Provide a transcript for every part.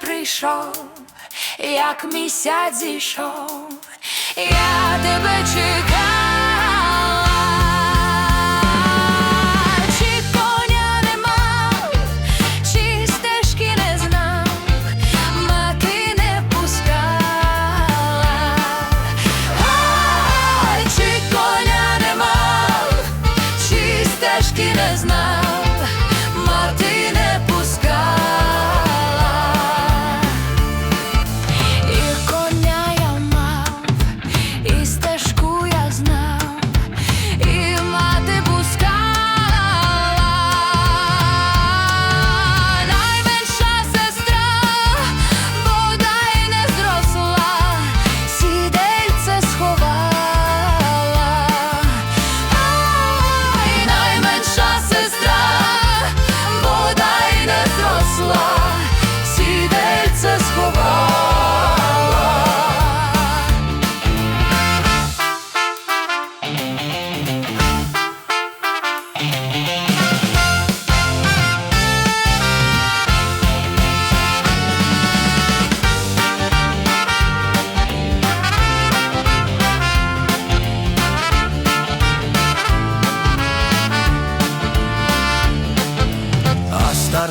Прийшов, як місяць зійшов, я тебе чекала, чи коня не мав, чи стежки не знав, мати не пускала, чи коня не мав, чи стежки не знав,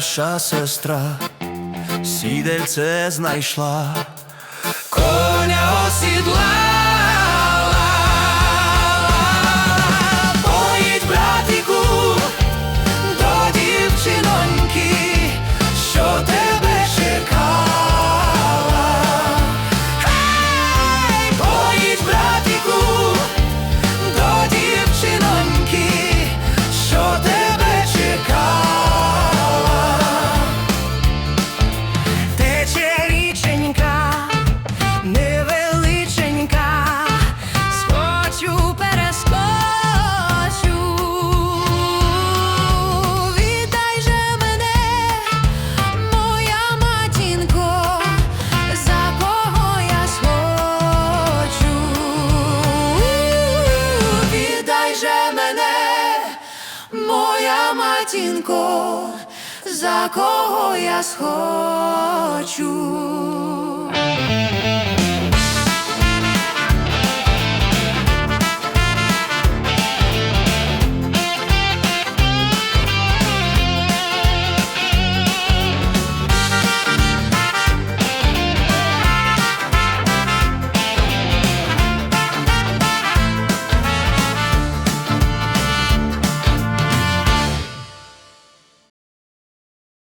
старша сестра сідельце знайшла, коня осідлала, жінко, за кого я схочу.